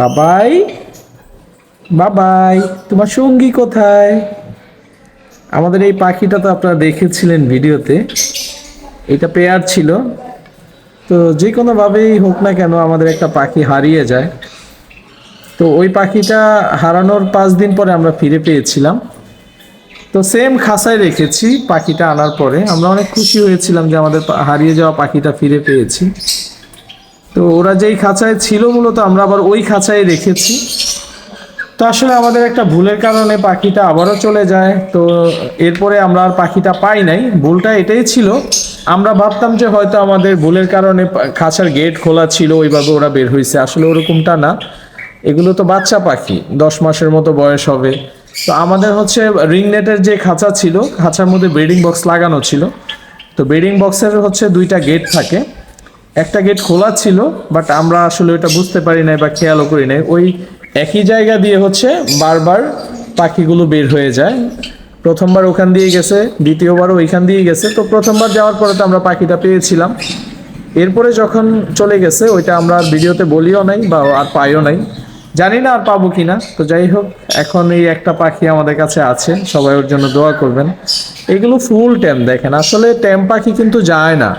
বাবাই বাবাই, তোমার সঙ্গী কোথায়? আমাদের এই পাখিটা তো আপনারা দেখেছিলেন ভিডিওতে। এটা পেয়ার ছিল। তো যে কোনোভাবেই হোক না কেন আমাদের একটা পাখি হারিয়ে যায়। তো ওই পাখিটা হারানোর পাঁচ দিন পরে আমরা ফিরে পেয়েছিলাম। তো সেম খাসায় রেখেছি পাখিটা আনার পরে। আমরা অনেক খুশি হয়েছিলাম যে আমাদের হারিয়ে যাওয়া পাখিটা ফিরে পেয়েছি। তো ওরা যেই খাঁচায় ছিল, মূলত আমরা আবার ওই খাঁচায় রেখেছি। তো আসলে আমাদের একটা ভুলের কারণে পাখিটা আবারও চলে যায়। তো এরপরে আমরা আর পাখিটা পাই নাই। ভুলটা এটাই ছিল। আমরা ভাবতাম যে হয়তো আমাদের ভুলের কারণে খাঁচার গেট খোলা ছিল, ওইভাবে ওরা বের হয়েছে আসলে ওরকমটা না। এগুলো তো বাচ্চা পাখি, দশ মাসের মতো বয়স হবে। তো আমাদের হচ্ছে রিং নেটের যে খাঁচা ছিল, খাঁচার মধ্যে ব্রিডিং বক্স লাগানো ছিল। তো ব্রিডিং বক্সের হচ্ছে দুইটা গেট থাকে। একটা গেট খোলা ছিল বাট আমরা আসলে ওটা বুঝতে পারি নাই বা খেয়ালও করি নাই। ওই একই জায়গা দিয়ে হচ্ছে বারবার পাখিগুলো বের হয়ে যায়। প্রথমবার ওখান দিয়ে গেছে, দ্বিতীয়বারও ওইখান দিয়ে গেছে। তো প্রথমবার যাওয়ার পরে তো আমরা পাখিটা পেয়েছিলাম। এরপরে যখন চলে গেছে, ওইটা আমরা ভিডিওতে বলিও নাই বা আর পাইও নাই। জানি না আর পাবো কি না তো যাই হোক, এখন এই একটা পাখি আমাদের কাছে আছে। সবাই ওর জন্য দোয়া করবেন। এগুলো ফুল ট্যাম দেখেন। আসলে ট্যাম পাখি কিন্তু যায় না।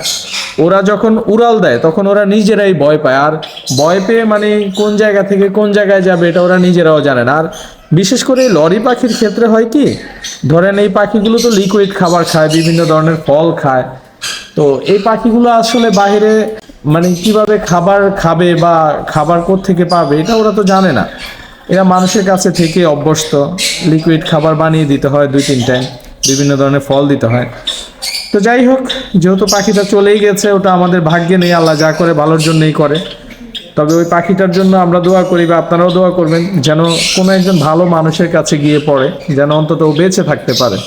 ওরা যখন উড়াল দেয়, তখন ওরা নিজেরাই ভয় পায়। আর ভয় পেয়ে মানে কোন জায়গা থেকে কোন জায়গায় যাবে এটা ওরা নিজেরাও জানে না। আর বিশেষ করে লরি পাখির ক্ষেত্রে হয় কি, ধরেন এই পাখিগুলো তো লিকুইড খাবার খায়, বিভিন্ন ধরনের ফল খায়। তো এই পাখিগুলো আসলে বাইরে মানে কীভাবে খাবার খাবে বা খাবার থেকে পাবে, এটা ওরা তো জানে না। এরা মানুষের কাছে থেকে অভ্যস্ত। লিকুইড খাবার বানিয়ে দিতে হয় দুই তিন টাইম বিভিন্ন ধরনের ফল দিতে হয়। তো যাই হোক, যেহেতু পাখিটা চলেই গেছে, ওটা আমাদের ভাগ্যে নেই, আল্লাহ যা করে ভালোর জন্যই করে। তবে ওই পাখিটার জন্য আমরা দোয়া করি বা আপনারাও দোয়া করবেন, যেন কোনো একজন ভালো মানুষের কাছে গিয়ে পড়ে, যেন অন্তত ও বেঁচে থাকতে পারে।